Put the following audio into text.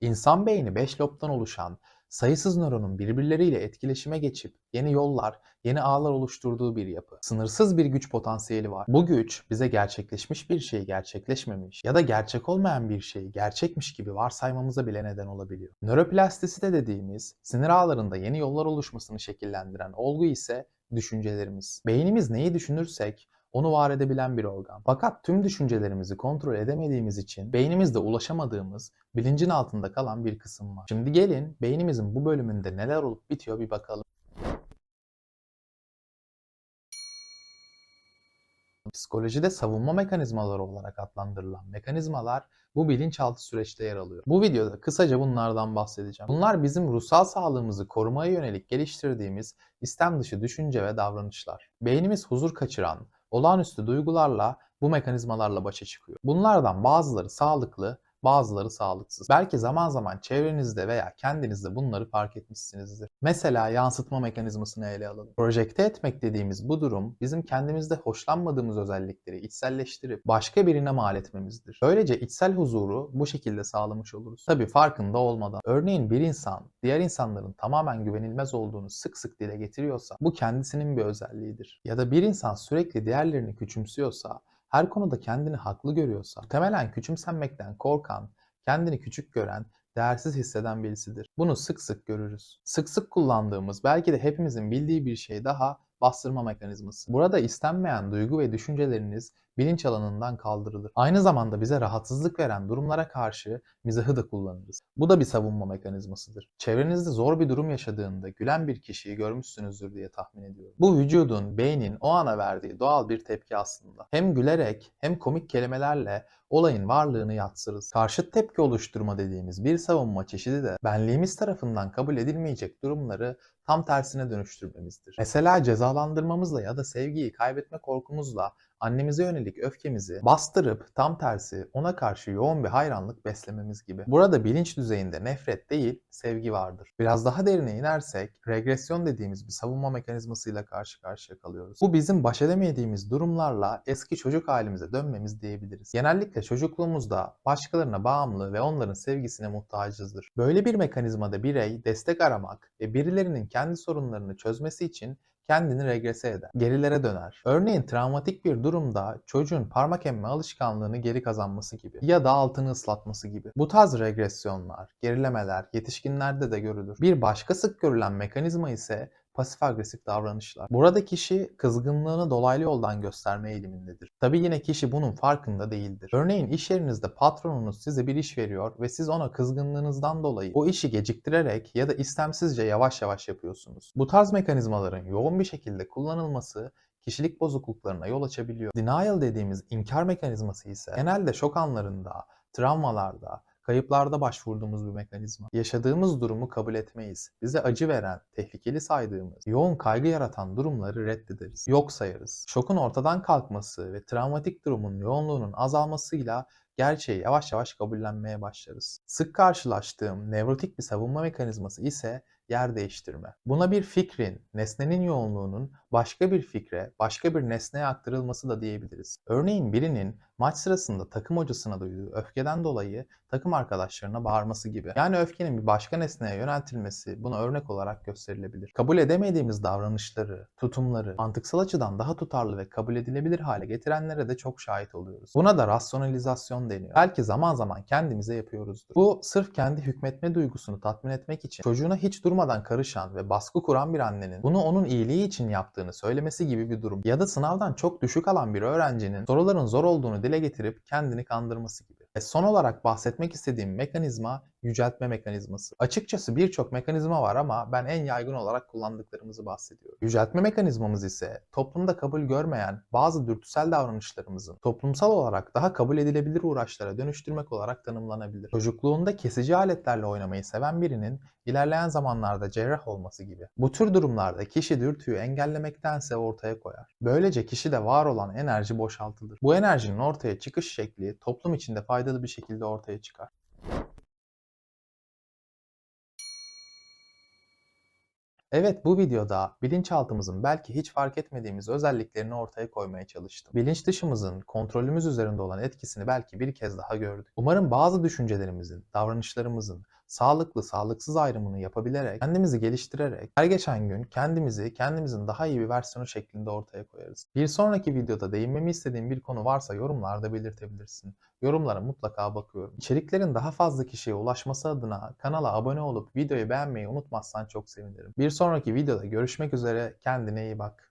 İnsan beyni 5 lobdan oluşan sayısız nöronun birbirleriyle etkileşime geçip yeni yollar, yeni ağlar oluşturduğu bir yapı. Sınırsız bir güç potansiyeli var. Bu güç bize gerçekleşmiş bir şeyi gerçekleşmemiş ya da gerçek olmayan bir şeyi gerçekmiş gibi varsaymamıza bile neden olabiliyor. Nöroplastisite dediğimiz sinir ağlarında yeni yollar oluşmasını şekillendiren olgu ise düşüncelerimiz. Beynimiz neyi düşünürsek onu var edebilen bir organ. Fakat tüm düşüncelerimizi kontrol edemediğimiz için beynimizde ulaşamadığımız, bilincin altında kalan bir kısım var. Şimdi gelin beynimizin bu bölümünde neler olup bitiyor bir bakalım. Psikolojide savunma mekanizmaları olarak adlandırılan mekanizmalar bu bilinçaltı süreçte yer alıyor. Bu videoda kısaca bunlardan bahsedeceğim. Bunlar bizim ruhsal sağlığımızı korumaya yönelik geliştirdiğimiz istem dışı düşünce ve davranışlar. Beynimiz huzur kaçıran, olağanüstü duygularla bu mekanizmalarla başa çıkıyor. Bunlardan bazıları sağlıklı, bazıları sağlıksız. Belki zaman zaman çevrenizde veya kendinizde bunları fark etmişsinizdir. Mesela yansıtma mekanizmasını ele alalım. Projekte etmek dediğimiz bu durum bizim kendimizde hoşlanmadığımız özellikleri içselleştirip başka birine mal etmemizdir. Böylece içsel huzuru bu şekilde sağlamış oluruz. Tabi farkında olmadan. Örneğin bir insan diğer insanların tamamen güvenilmez olduğunu sık sık dile getiriyorsa bu kendisinin bir özelliğidir. Ya da bir insan sürekli diğerlerini küçümsüyorsa her konuda kendini haklı görüyorsa, temelen küçümsenmekten korkan, kendini küçük gören, değersiz hisseden birisidir. Bunu sık sık görürüz. Sık sık kullandığımız, belki de hepimizin bildiği bir şey daha bastırma mekanizması. Burada istenmeyen duygu ve düşünceleriniz bilinç alanından kaldırılır. Aynı zamanda bize rahatsızlık veren durumlara karşı mizahı da kullanırız. Bu da bir savunma mekanizmasıdır. Çevrenizde zor bir durum yaşadığında gülen bir kişiyi görmüşsünüzdür diye tahmin ediyorum. Bu vücudun, beynin o ana verdiği doğal bir tepki aslında. Hem gülerek hem komik kelimelerle olayın varlığını yatsırız. Karşıt tepki oluşturma dediğimiz bir savunma çeşidi de benliğimiz tarafından kabul edilmeyecek durumları tam tersine dönüştürmemizdir. Mesela cezalandırmamızla ya da sevgiyi kaybetme korkumuzla annemize yönelik öfkemizi bastırıp tam tersi ona karşı yoğun bir hayranlık beslememiz gibi. Burada bilinç düzeyinde nefret değil, sevgi vardır. Biraz daha derine inersek regresyon dediğimiz bir savunma mekanizmasıyla karşı karşıya kalıyoruz. Bu bizim baş edemediğimiz durumlarla eski çocuk halimize dönmemiz diyebiliriz. Genellikle çocukluğumuzda başkalarına bağımlı ve onların sevgisine muhtacızdır. Böyle bir mekanizmada birey destek aramak ve birilerinin kendi sorunlarını çözmesi için kendini regrese eder, gerilere döner. Örneğin travmatik bir durumda çocuğun parmak emme alışkanlığını geri kazanması gibi ya da altını ıslatması gibi. Bu tarz regresyonlar, gerilemeler yetişkinlerde de görülür. Bir başka sık görülen mekanizma ise pasif agresif davranışlar. Burada kişi kızgınlığını dolaylı yoldan gösterme eğilimindedir. Tabi yine kişi bunun farkında değildir. Örneğin iş yerinizde patronunuz size bir iş veriyor ve siz ona kızgınlığınızdan dolayı o işi geciktirerek ya da istemsizce yavaş yavaş yapıyorsunuz. Bu tarz mekanizmaların yoğun bir şekilde kullanılması kişilik bozukluklarına yol açabiliyor. Denial dediğimiz inkar mekanizması ise genelde şok anlarında, travmalarda, kayıplarda başvurduğumuz bir mekanizma. Yaşadığımız durumu kabul etmeyiz. Bize acı veren, tehlikeli saydığımız, yoğun kaygı yaratan durumları reddederiz. Yok sayarız. Şokun ortadan kalkması ve travmatik durumun yoğunluğunun azalmasıyla gerçeği yavaş yavaş kabullenmeye başlarız. Sık karşılaştığım nevrotik bir savunma mekanizması ise yer değiştirme. Buna bir fikrin, nesnenin yoğunluğunun başka bir fikre, başka bir nesneye aktarılması da diyebiliriz. Örneğin birinin maç sırasında takım hocasına duyduğu öfkeden dolayı takım arkadaşlarına bağırması gibi. Yani öfkenin bir başka nesneye yöneltilmesi buna örnek olarak gösterilebilir. Kabul edemediğimiz davranışları, tutumları mantıksal açıdan daha tutarlı ve kabul edilebilir hale getirenlere de çok şahit oluyoruz. Buna da rasyonalizasyon deniyor. Belki zaman zaman kendimize yapıyoruzdur. Bu sırf kendi hükmetme duygusunu tatmin etmek için çocuğuna hiç durmadan karışan ve baskı kuran bir annenin bunu onun iyiliği için yaptığını söylemesi gibi bir durum. Ya da sınavdan çok düşük alan bir öğrencinin soruların zor olduğunu dile getirip kendini kandırması gibi. Ve son olarak bahsetmek istediğim mekanizma yüceltme mekanizması. Açıkçası birçok mekanizma var ama ben en yaygın olarak kullandıklarımızı bahsediyorum. Yüceltme mekanizmamız ise toplumda kabul görmeyen bazı dürtüsel davranışlarımızın toplumsal olarak daha kabul edilebilir uğraşlara dönüştürmek olarak tanımlanabilir. Çocukluğunda kesici aletlerle oynamayı seven birinin ilerleyen zamanlarda cerrah olması gibi. Bu tür durumlarda kişi dürtüyü engellemektense ortaya koyar. Böylece kişide var olan enerji boşaltılır. Bu enerjinin ortaya çıkış şekli toplum içinde faydalı bir şekilde ortaya çıkar. Evet bu videoda bilinçaltımızın belki hiç fark etmediğimiz özelliklerini ortaya koymaya çalıştım. Bilinç dışımızın kontrolümüz üzerinde olan etkisini belki bir kez daha gördük. Umarım bazı düşüncelerimizin, davranışlarımızın sağlıklı, sağlıksız ayrımını yapabilerek, kendimizi geliştirerek her geçen gün kendimizi, kendimizin daha iyi bir versiyonu şeklinde ortaya koyarız. Bir sonraki videoda değinmemi istediğin bir konu varsa yorumlarda belirtebilirsin. Yorumlara mutlaka bakıyorum. İçeriklerin daha fazla kişiye ulaşması adına kanala abone olup videoyu beğenmeyi unutmazsan çok sevinirim. Bir sonraki videoda görüşmek üzere. Kendine iyi bak.